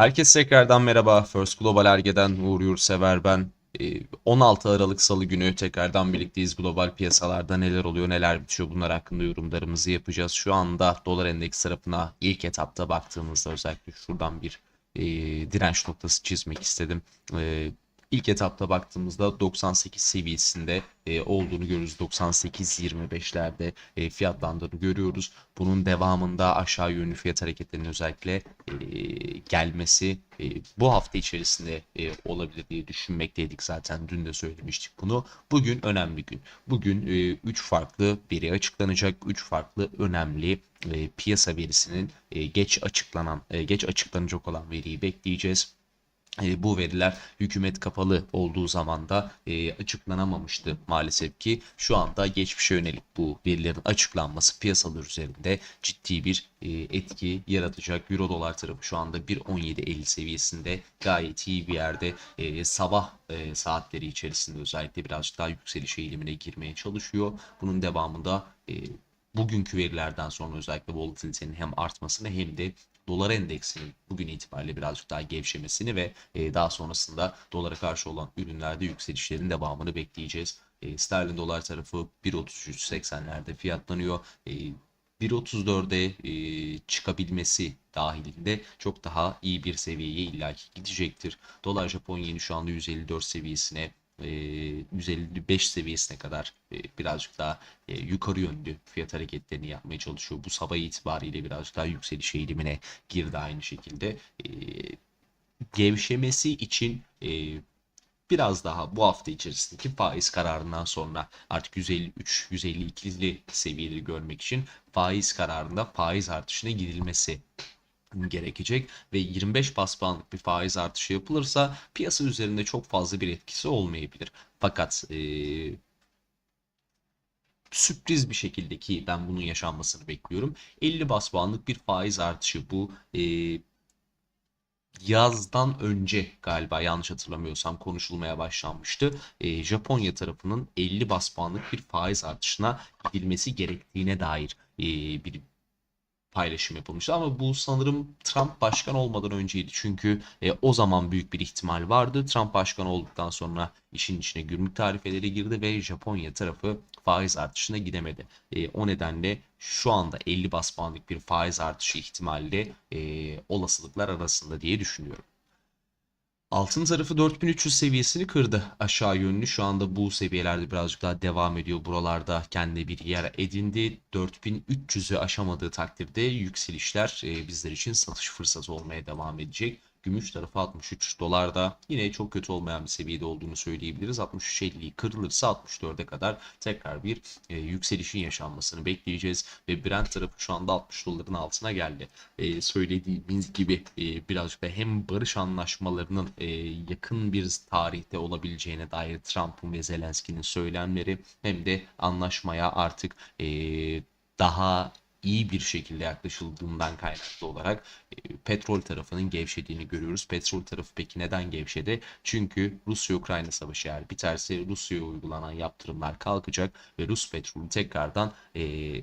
Herkese tekrardan merhaba. First Global Erge'den Uğur Yurtsever ben. Ee, 16 Aralık Salı günü tekrardan birlikteyiz. Global piyasalarda neler oluyor, neler bitiyor bunlar hakkında yorumlarımızı yapacağız. Şu anda dolar endeks tarafına ilk etapta baktığımızda özellikle şuradan bir e, direnç noktası çizmek istedim. E, İlk etapta baktığımızda 98 seviyesinde e, olduğunu görüyoruz. 98-25'lerde e, fiyatlandığını görüyoruz. Bunun devamında aşağı yönlü fiyat hareketlerinin özellikle e, gelmesi e, bu hafta içerisinde e, olabilir diye düşünmekteydik zaten. Dün de söylemiştik bunu. Bugün önemli gün. Bugün 3 farklı veri açıklanacak. 3 farklı önemli e, piyasa verisinin e, geç açıklanan, e, geç açıklanacak olan veriyi bekleyeceğiz. E, bu veriler hükümet kapalı olduğu zaman da e, açıklanamamıştı maalesef ki şu anda geçmişe yönelik bu verilerin açıklanması piyasalar üzerinde ciddi bir e, etki yaratacak. Euro dolar tarafı şu anda 1.1750 seviyesinde gayet iyi bir yerde e, sabah e, saatleri içerisinde özellikle birazcık daha yükseliş eğilimine girmeye çalışıyor. Bunun devamında e, bugünkü verilerden sonra özellikle volatilitenin hem artmasını hem de dolar endeksinin bugün itibariyle birazcık daha gevşemesini ve e, daha sonrasında dolara karşı olan ürünlerde yükselişlerin devamını bekleyeceğiz. E, sterlin dolar tarafı 1.33.80'lerde fiyatlanıyor. E, 1.34'e e, çıkabilmesi dahilinde çok daha iyi bir seviyeye illaki gidecektir. Dolar Japon yeni şu anda 154 seviyesine 155 seviyesine kadar birazcık daha yukarı yönlü fiyat hareketlerini yapmaya çalışıyor. Bu sabah itibariyle birazcık daha yükseliş eğilimine girdi aynı şekilde. Gevşemesi için biraz daha bu hafta içerisindeki faiz kararından sonra artık 153-152'li seviyeleri görmek için faiz kararında faiz artışına gidilmesi gerekecek ve 25 bas puanlık bir faiz artışı yapılırsa piyasa üzerinde çok fazla bir etkisi olmayabilir. Fakat e, sürpriz bir şekilde ki ben bunun yaşanmasını bekliyorum. 50 bas puanlık bir faiz artışı bu e, yazdan önce galiba yanlış hatırlamıyorsam konuşulmaya başlanmıştı. E, Japonya tarafının 50 bas puanlık bir faiz artışına gidilmesi gerektiğine dair e, bir paylaşım yapılmıştı ama bu sanırım Trump başkan olmadan önceydi. Çünkü e, o zaman büyük bir ihtimal vardı. Trump başkan olduktan sonra işin içine gümrük tarifeleri girdi ve Japonya tarafı faiz artışına gidemedi. E, o nedenle şu anda 50 bas puanlık bir faiz artışı ihtimali e, olasılıklar arasında diye düşünüyorum. Altın tarafı 4300 seviyesini kırdı aşağı yönlü. Şu anda bu seviyelerde birazcık daha devam ediyor. Buralarda kendi bir yer edindi. 4300'ü aşamadığı takdirde yükselişler e, bizler için satış fırsatı olmaya devam edecek. Gümüş tarafı 63 dolarda yine çok kötü olmayan bir seviyede olduğunu söyleyebiliriz. 63.50'yi kırılırsa 64'e kadar tekrar bir e, yükselişin yaşanmasını bekleyeceğiz. Ve Brent tarafı şu anda 60 doların altına geldi. E, söylediğimiz gibi e, birazcık da hem barış anlaşmalarının e, yakın bir tarihte olabileceğine dair Trump'ın ve Zelenski'nin söylemleri hem de anlaşmaya artık e, daha iyi bir şekilde yaklaşıldığından kaynaklı olarak e, petrol tarafının gevşediğini görüyoruz. Petrol tarafı peki neden gevşedi? Çünkü Rusya-Ukrayna savaşı eğer biterse Rusya'ya uygulanan yaptırımlar kalkacak ve Rus petrolü tekrardan e,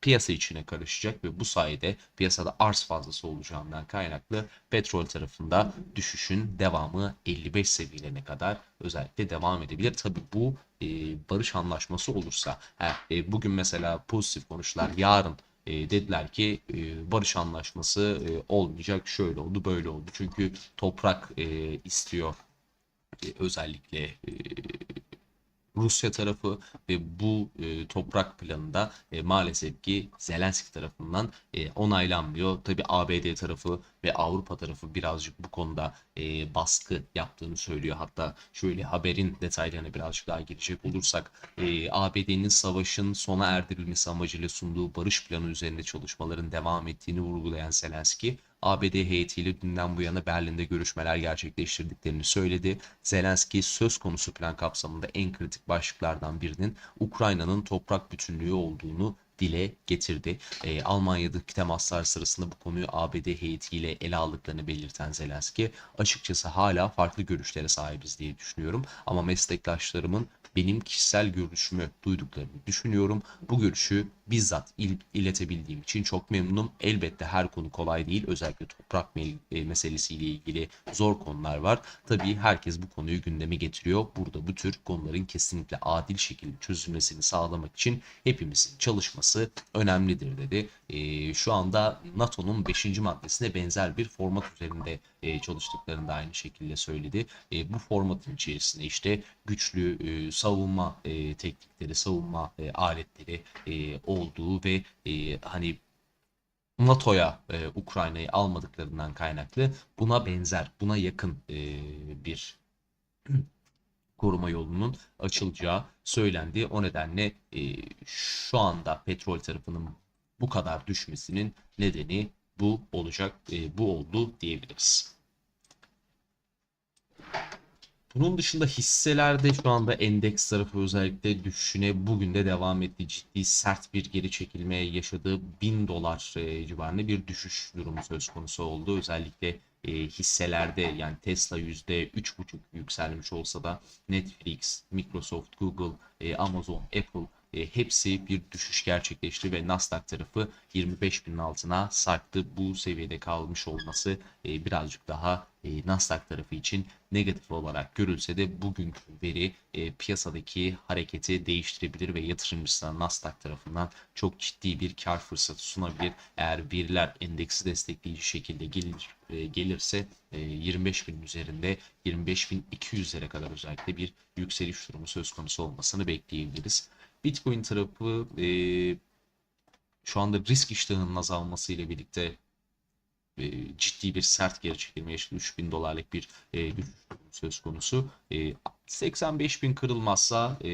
piyasa içine karışacak ve bu sayede piyasada arz fazlası olacağından kaynaklı petrol tarafında düşüşün devamı 55 seviyelerine kadar özellikle devam edebilir. Tabi bu e, barış anlaşması olursa he, e, bugün mesela pozitif konuştular yarın e, dediler ki e, barış anlaşması e, olmayacak şöyle oldu böyle oldu. Çünkü toprak e, istiyor e, özellikle e, Rusya tarafı ve bu e, toprak planında e, maalesef ki Zelenski tarafından e, onaylanmıyor. Tabi ABD tarafı ve Avrupa tarafı birazcık bu konuda e, baskı yaptığını söylüyor. Hatta şöyle haberin detaylarına birazcık daha girecek olursak e, ABD'nin savaşın sona erdirilmesi amacıyla sunduğu barış planı üzerinde çalışmaların devam ettiğini vurgulayan Zelenski ABD heyetiyle dünden bu yana Berlin'de görüşmeler gerçekleştirdiklerini söyledi. Zelenski söz konusu plan kapsamında en kritik başlıklardan birinin Ukrayna'nın toprak bütünlüğü olduğunu dile getirdi. E, Almanya'daki temaslar sırasında bu konuyu ABD heyetiyle ele aldıklarını belirten Zelenski açıkçası hala farklı görüşlere sahibiz diye düşünüyorum. Ama meslektaşlarımın benim kişisel görüşümü duyduklarını düşünüyorum. Bu görüşü bizzat il- iletebildiğim için çok memnunum. Elbette her konu kolay değil. Özellikle toprak me- e, meselesiyle ilgili zor konular var. Tabii herkes bu konuyu gündeme getiriyor. Burada bu tür konuların kesinlikle adil şekilde çözülmesini sağlamak için hepimizin çalışması önemlidir dedi. E, şu anda NATO'nun 5. maddesine benzer bir format üzerinde e, çalıştıklarını da aynı şekilde söyledi. E, bu formatın içerisinde işte güçlü e, savunma e, teknikleri, savunma e, aletleri e, olduğu ve e, hani NATO'ya e, Ukrayna'yı almadıklarından kaynaklı buna benzer, buna yakın e, bir koruma yolunun açılacağı söylendi. O nedenle e, şu anda petrol tarafının bu kadar düşmesinin nedeni bu olacak, e, bu oldu diyebiliriz. Bunun dışında hisselerde şu anda endeks tarafı özellikle düşüşüne bugün de devam etti. Ciddi sert bir geri çekilme yaşadığı 1000 dolar e, civarında bir düşüş durumu söz konusu oldu. Özellikle e, hisselerde yani Tesla %3,5 yükselmiş olsa da Netflix, Microsoft, Google, e, Amazon, Apple hepsi bir düşüş gerçekleşti ve Nasdaq tarafı 25 binin altına sarktı. Bu seviyede kalmış olması birazcık daha Nasdaq tarafı için negatif olarak görülse de bugünkü veri e, piyasadaki hareketi değiştirebilir ve yatırımcısına Nasdaq tarafından çok ciddi bir kar fırsatı sunabilir. Eğer veriler endeksi destekleyici şekilde gelir, e, gelirse e, 25 bin üzerinde 25.200'lere kadar özellikle bir yükseliş durumu söz konusu olmasını bekleyebiliriz. Bitcoin tarafı e, şu anda risk iştahının azalması ile birlikte e, ciddi bir sert geri çekilme yaşadı. 3000 dolarlık bir e, söz konusu. E, 85 bin kırılmazsa e,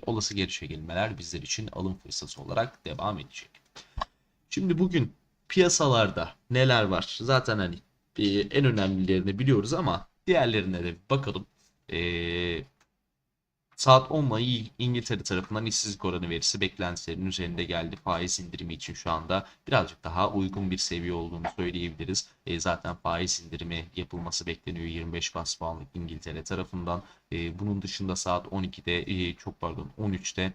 olası geri çekilmeler bizler için alım fırsatı olarak devam edecek. Şimdi bugün piyasalarda neler var? Zaten hani e, en önemlilerini biliyoruz ama diğerlerine de bakalım. E, Saat 10 Mayı İngiltere tarafından işsizlik oranı verisi beklentilerin üzerinde geldi. Faiz indirimi için şu anda birazcık daha uygun bir seviye olduğunu söyleyebiliriz. E, zaten faiz indirimi yapılması bekleniyor 25 bas puanlık İngiltere tarafından. E, bunun dışında saat 12'de e, çok pardon 13'te e,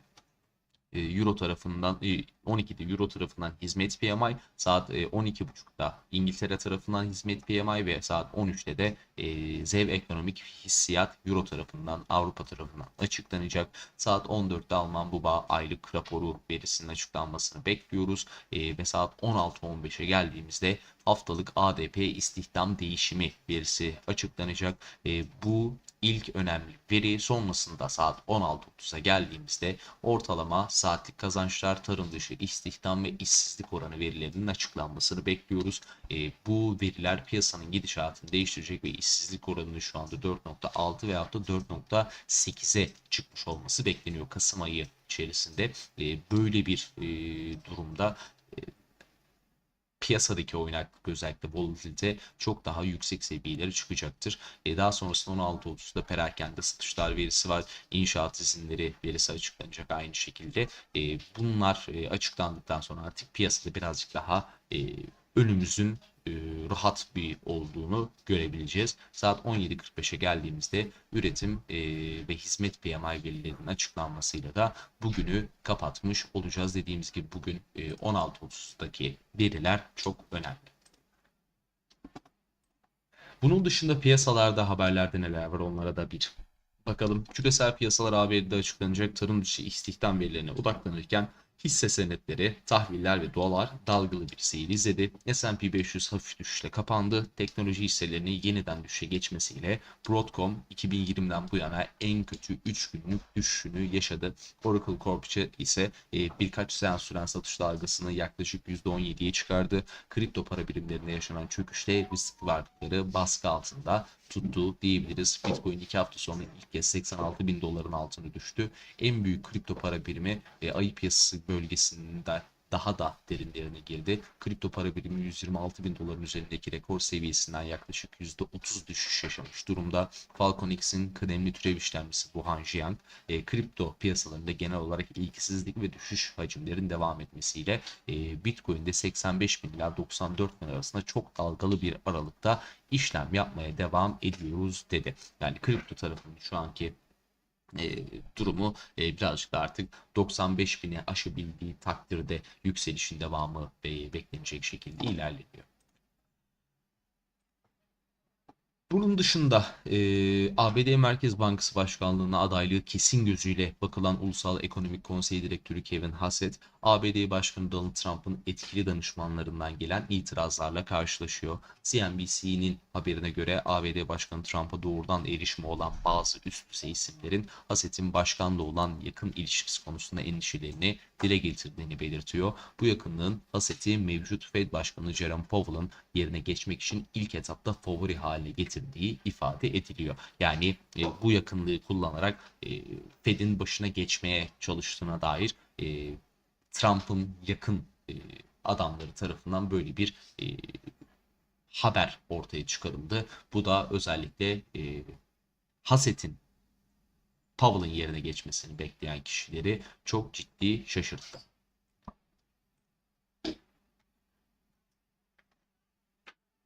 Euro tarafından e, 12'de Euro tarafından hizmet PMI, saat e, 12.30'da İngiltere tarafından hizmet PMI ve saat 13'te de e, ZEV ekonomik hissiyat Euro tarafından Avrupa tarafından açıklanacak. Saat 14'te Alman Buba aylık raporu verisinin açıklanmasını bekliyoruz. E, ve saat 16.15'e geldiğimizde haftalık ADP istihdam değişimi verisi açıklanacak. E, bu ilk önemli veri sonrasında saat 16.30'a geldiğimizde ortalama saatlik kazançlar, tarım dışı istihdam ve işsizlik oranı verilerinin açıklanmasını bekliyoruz. E, bu veriler piyasanın gidişatını değiştirecek ve işsizlik oranının şu anda 4.6 veyahut da 4.8'e çıkmış olması bekleniyor Kasım ayı içerisinde. E, böyle bir e, durumda piyasadaki oynaklık özellikle volatilite çok daha yüksek seviyelere çıkacaktır. E, daha sonrasında 16.30'da perakende satışlar verisi var. İnşaat izinleri verisi açıklanacak aynı şekilde. E, bunlar e, açıklandıktan sonra artık piyasada birazcık daha e, önümüzün rahat bir olduğunu görebileceğiz. Saat 17.45'e geldiğimizde üretim e, ve hizmet PMI verilerinin açıklanmasıyla da bugünü kapatmış olacağız. Dediğimiz gibi bugün e, 16.30'daki veriler çok önemli. Bunun dışında piyasalarda haberlerde neler var onlara da bir bakalım. Küresel piyasalar ABD'de açıklanacak tarım dışı istihdam verilerine odaklanırken Hisse senetleri, tahviller ve dolar dalgalı bir seyir izledi. S&P 500 hafif düşüşle kapandı. Teknoloji hisselerinin yeniden düşüşe geçmesiyle Broadcom 2020'den bu yana en kötü 3 günlük düşüşünü yaşadı. Oracle Corp ise e, birkaç seans süren satış dalgasını yaklaşık %17'ye çıkardı. Kripto para birimlerinde yaşanan çöküşte risk varlıkları baskı altında tuttu diyebiliriz. Bitcoin 2 hafta sonra ilk kez 86 bin doların altına düştü. En büyük kripto para birimi e, ayı piyasası bölgesinde daha da derinlerine girdi. Kripto para birimi 126 bin doların üzerindeki rekor seviyesinden yaklaşık %30 düşüş yaşamış durumda. Falcon X'in kıdemli türev işlemcisi Wuhan Jiang, e, kripto piyasalarında genel olarak ilgisizlik ve düşüş hacimlerin devam etmesiyle e, Bitcoin'de 85 bin ila 94 bin arasında çok dalgalı bir aralıkta işlem yapmaya devam ediyoruz dedi. Yani kripto tarafının şu anki e, durumu e, birazcık da artık 95 bini aşabildiği takdirde yükselişin devamı e, beklenecek şekilde ilerleniyor. Bunun dışında e, ABD Merkez Bankası Başkanlığı'na adaylığı kesin gözüyle bakılan Ulusal Ekonomik Konsey Direktörü Kevin Hassett, ABD Başkanı Donald Trump'ın etkili danışmanlarından gelen itirazlarla karşılaşıyor. CNBC'nin haberine göre ABD Başkanı Trump'a doğrudan erişimi olan bazı üst düzey isimlerin Hassett'in başkanla olan yakın ilişkisi konusunda endişelerini dile getirdiğini belirtiyor. Bu yakınlığın Hassett'i mevcut Fed Başkanı Jerome Powell'ın yerine geçmek için ilk etapta favori haline getirdiği ifade ediliyor. Yani e, bu yakınlığı kullanarak e, Fed'in başına geçmeye çalıştığına dair e, Trump'ın yakın e, adamları tarafından böyle bir e, haber ortaya çıkarıldı. Bu da özellikle e, Hassett'in Powell'ın yerine geçmesini bekleyen kişileri çok ciddi şaşırttı.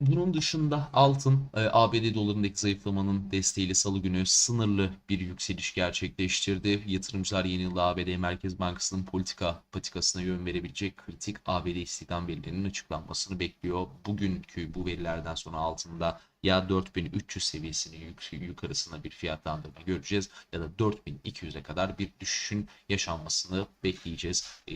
Bunun dışında altın e, ABD dolarındaki zayıflamanın desteğiyle salı günü sınırlı bir yükseliş gerçekleştirdi. Yatırımcılar yeni yılda ABD Merkez Bankası'nın politika patikasına yön verebilecek kritik ABD istihdam verilerinin açıklanmasını bekliyor. Bugünkü bu verilerden sonra altında ya 4300 seviyesini yük, yukarısına bir fiyatlandırma göreceğiz ya da 4200'e kadar bir düşüşün yaşanmasını bekleyeceğiz. Ee,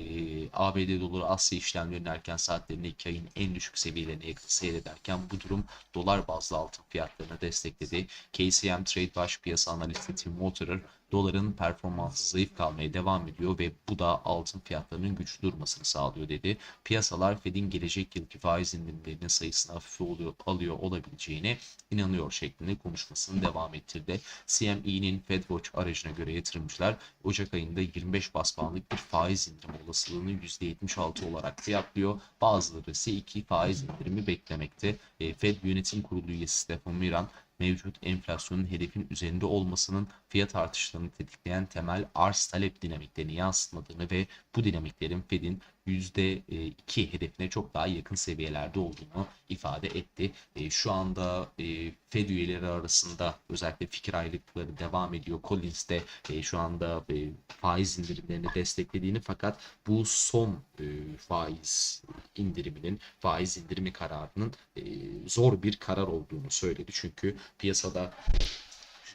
ABD doları Asya işlemlerinin erken saatlerinde 2 ayın en düşük seviyelerine yakın seyrederken bu durum dolar bazlı altın fiyatlarını destekledi. KCM Trade Baş Piyasa Analisti Tim Waterer doların performansı zayıf kalmaya devam ediyor ve bu da altın fiyatlarının güçlü durmasını sağlıyor dedi. Piyasalar Fed'in gelecek yılki faiz indirimlerinin sayısını hafife oluyor, alıyor olabileceğine inanıyor şeklinde konuşmasını devam ettirdi. CME'nin FedWatch aracına göre yatırımcılar Ocak ayında 25 bas puanlık bir faiz indirimi olasılığını %76 olarak fiyatlıyor. Bazıları ise iki faiz indirimi beklemekte. E, Fed Yönetim Kurulu üyesi Stephen Miran mevcut enflasyonun hedefin üzerinde olmasının fiyat artışlarını tetikleyen temel arz talep dinamiklerini yansıtmadığını ve bu dinamiklerin Fed'in %2 hedefine çok daha yakın seviyelerde olduğunu ifade etti. E, şu anda e, Fed üyeleri arasında özellikle fikir ayrılıkları devam ediyor. Collins de e, şu anda faiz indirimlerini desteklediğini fakat bu son faiz indiriminin, faiz indirimi kararının zor bir karar olduğunu söyledi. Çünkü piyasada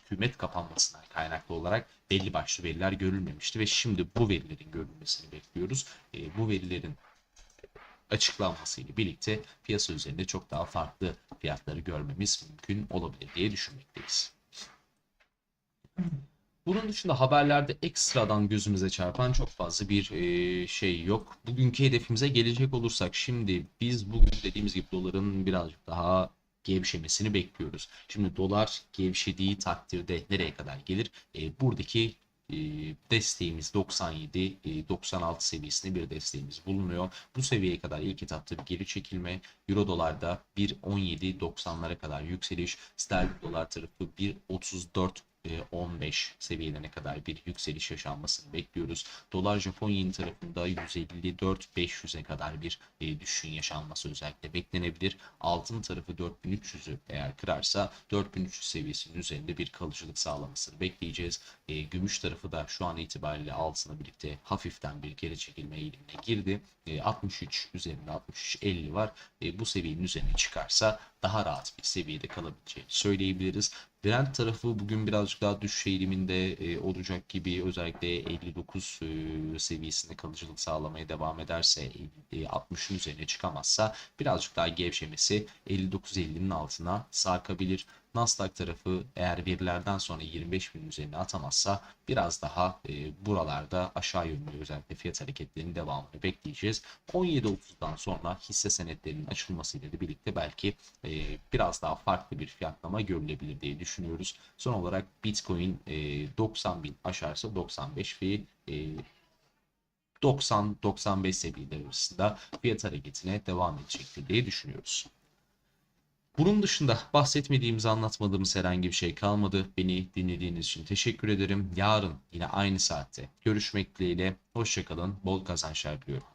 hükümet kapanmasından kaynaklı olarak belli başlı veriler görülmemişti ve şimdi bu verilerin görülmesini bekliyoruz. E, bu verilerin açıklanmasıyla birlikte piyasa üzerinde çok daha farklı fiyatları görmemiz mümkün olabilir diye düşünmekteyiz. Bunun dışında haberlerde ekstradan gözümüze çarpan çok fazla bir e, şey yok. Bugünkü hedefimize gelecek olursak şimdi biz bugün dediğimiz gibi doların birazcık daha gevşemesini bekliyoruz. Şimdi dolar gevşediği takdirde nereye kadar gelir? E, buradaki e, desteğimiz 97 96 e, seviyesinde bir desteğimiz bulunuyor. Bu seviyeye kadar ilk etapta bir geri çekilme. Euro dolarda 1.17.90'lara kadar yükseliş. Sterlin dolar tarafı 1.34 15 seviyelerine kadar bir yükseliş yaşanmasını bekliyoruz. Dolar Japon yeni tarafında 154-500'e kadar bir e, düşüşün yaşanması özellikle beklenebilir. Altın tarafı 4300'ü eğer kırarsa 4300 seviyesinin üzerinde bir kalıcılık sağlamasını bekleyeceğiz. E, gümüş tarafı da şu an itibariyle altına birlikte hafiften bir geri çekilme eğilimine girdi. 63 üzerinde 63-50 var. bu seviyenin üzerine çıkarsa daha rahat bir seviyede kalabileceğini söyleyebiliriz. Brent tarafı bugün birazcık daha düşüş eğiliminde e, olacak gibi özellikle 59 e, seviyesinde kalıcılık sağlamaya devam ederse e, 60'ın üzerine çıkamazsa birazcık daha gevşemesi 59-50'nin altına sarkabilir. Nasdaq tarafı eğer verilerden sonra 25 bin üzerine atamazsa biraz daha e, buralarda aşağı yönlü özellikle fiyat hareketlerinin devamını bekleyeceğiz. 17.30'dan sonra hisse senetlerinin açılmasıyla da birlikte belki e, biraz daha farklı bir fiyatlama görülebilir diye düşünüyoruz. Son olarak Bitcoin e, 90 bin aşarsa 95 ve e, 90-95 seviyeleri arasında fiyat hareketine devam edecektir diye düşünüyoruz. Bunun dışında bahsetmediğimiz, anlatmadığımız herhangi bir şey kalmadı. Beni dinlediğiniz için teşekkür ederim. Yarın yine aynı saatte görüşmek dileğiyle. Hoşçakalın, bol kazançlar diliyorum.